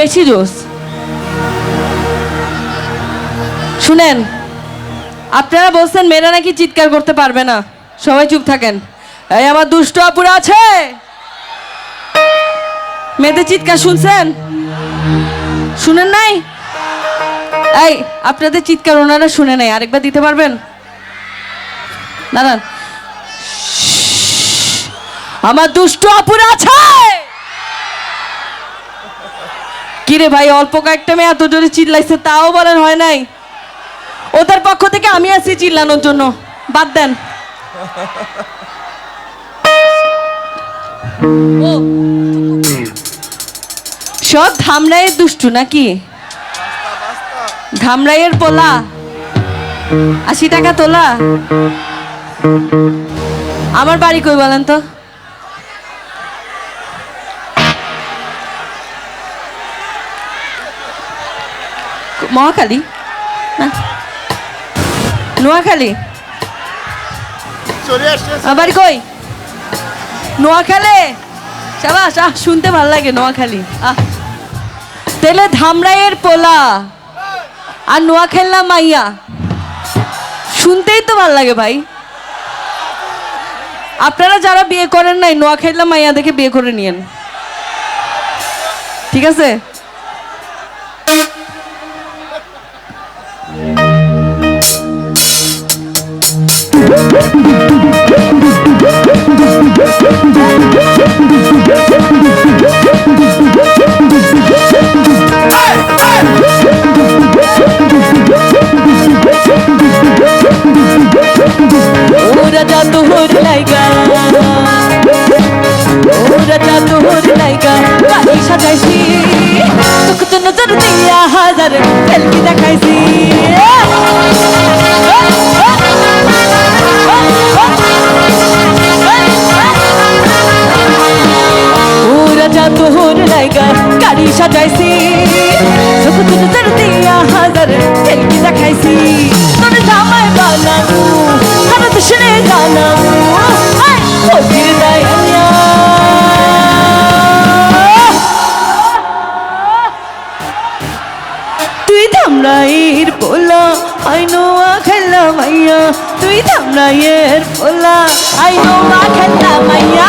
বেশি জোস শুনেন, আপনারা বলছেন মেয়েরা নাকি চিৎকার করতে পারবে না। সবাই চুপ থাকেন। এই আমার দুষ্ট আপুরা আছে। মেয়েদের চিৎকার শুনছেন? শুনেন নাই? এই, আপনাদের চিৎকার ওনারা শুনে নাই। আরেকবার দিতে পারবেন? দাঁড়ান। আমার দুষ্ট আপুরা আছে! কিরে ভাই, অল্প কয়েকটা মেয়ে এত জোরে চিল্লাইছে, তাও বলেন হয় নাই? ওদের পক্ষ থেকে আমি আছি চিল্লানোর জন্য। বাদ দেন। সব ধামরাইয়ের দুষ্টু নাকি? ধামরাইয়ের পোলা। আশি টাকা তোলা। আমার বাড়ি কই বলেন তো? মহাখালী? না। নোয়াখালী? বাড়ি কই? নোয়াখালী? সাবাস আহ শুনতে ভালো লাগে নোয়াখালী। আহ। তাহলে ধামরাইয়ের পোলা। আর নোয়াখাল্লা মাইয়া। শুনতেই তো ভালো লাগে ভাই। আপনারা যারা বিয়ে করেন নাই নোয়াখাইলা মাইয়া দেখে বিয়ে করে নিয়েন। ঠিক আছে? সাজাইছি। তোকে তো নজর দিয়া হাজার সেলফি দেখাইছি। ওরা যা তোহর লাইগা গাড়ি সাজাইছি। তোকে তো নজর দিয়া হাজার সেলফি দেখাইছি। তোর জামাই বানাবো ভারত শুনে জানাব। ফকির দায়ানিয়া তুই থামরাইয়ের পোলা আই নোয়া খেলা মাইয়া। তুই থামরাইয়ের পোলা আই নোয়া খেলা মাইয়া।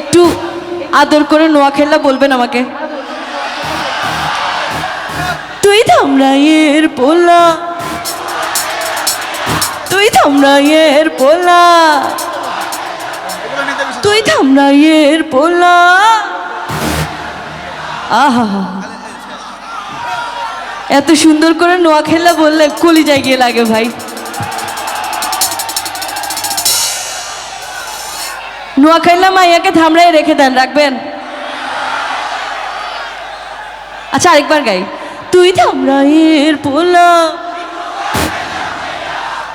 একটু আদর করে নোয়া খেলা বলবেন আমাকে। তুই থামরাইয়ের পোলা। তুই থামরাইয়ের পোলা। তুই থামরাইয়ের পোলা। আহা। এত সুন্দর করে নোয়া খেলা বললে কলিজায় গিয়ে লাগে ভাই। নোয়া খেলা মাইয়াকে থামড়াই রেখে দেন, রাখবেন? আচ্ছা আরেকবার গাই। তুই থামরাইয়ের পোলা।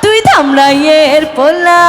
তুই থামড়াইয়ের পোলা।